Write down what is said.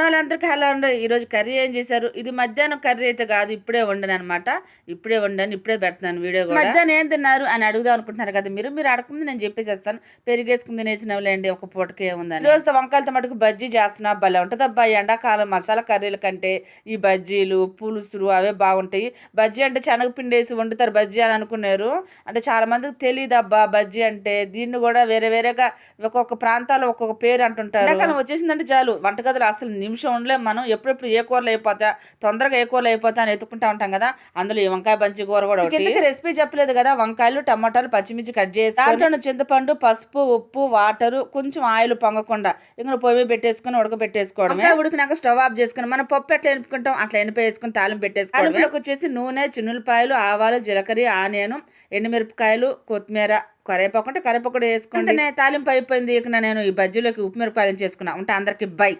వాళ్ళందరికీ హలో అండి. ఈరోజు కర్రీ ఏం చేశారు? ఇది మధ్యాహ్నం కర్రీ అయితే కాదు ఇప్పుడే వండాను అనమాట ఇప్పుడే వండాను ఇప్పుడే పెడుతున్నాను వీడియో కూడా. మధ్యాహ్నం ఏం తిన్నారు అని అడుగుదాం అనుకుంటున్నారు కదా మీరు? మీరు అడగకుండా నేను చెప్పేసేస్తాను. పెరిగేసుకుని తినేసినవులేండి ఒక పూటకి ఏముందని రోజు వంకాయలతో మటుకు బజ్జీ చేస్తున్నా. భలే ఉంటుంది అబ్బా ఈ ఎండాకాలం మసాలా కర్రీల కంటే ఈ బజ్జీలు పులుసులు అవే బాగుంటాయి. బజ్జీ అంటే శనగపిండి వేసి వండుతారు బజ్జీ అని అనుకున్నారు. అంటే చాలా మందికి తెలియదు అబ్బా బజ్జీ అంటే. దీన్ని కూడా వేరే వేరేగా ఒక్కొక్క ప్రాంతాల్లో ఒక్కొక్క పేరు అంటుంటారు. ఎండాకాలం వచ్చేసిందంటే చాలు. వంటగదిలో అసలు నిమిషం ఉండలేం మనం ఎప్పుడెప్పుడు ఏ కూరలు అయిపోతా తొందరగా ఏ కూరలు అయిపోతా అని ఎత్తుకుంటా ఉంటాం కదా అందులో ఈ వంకాయ బంచి కూర కూడా ఒకటి. రెసిపీ చెప్పలేదు కదా వంకాయలు టమాటాలు పచ్చిమిర్చి కట్ చేసి దాంట్లో చింతపండు పసుపు ఉప్పు వాటర్ కొంచెం ఆయిల్ పొంగకుండా ఇంకా పొయ్యి మీద పెట్టేసుకుని ఉడకబెట్టేసుకోవడం ఉడికినాక స్టవ్ ఆఫ్ చేసుకుని మనం పప్పు ఎట్లా ఎనుపుకుంటాం అట్లా ఎనిపేసుకుని తాలింపు పెట్టేసుకోవడం వచ్చేసి నూనె చిన్నులపాయలు ఆవాలు జీలకర్ర ఆనియన్ ఎండుమిరపకాయలు కొత్తిమీర కరివేపాకు అంటే కరివేపాకు కూడా వేసుకుంటే తాలింపు అయిపోయింది. ఇక నేను ఈ బజ్జీలోకి ఉప్పు మిరపకాయలు చేసుకున్నా? ఉంటే అందరికి బై.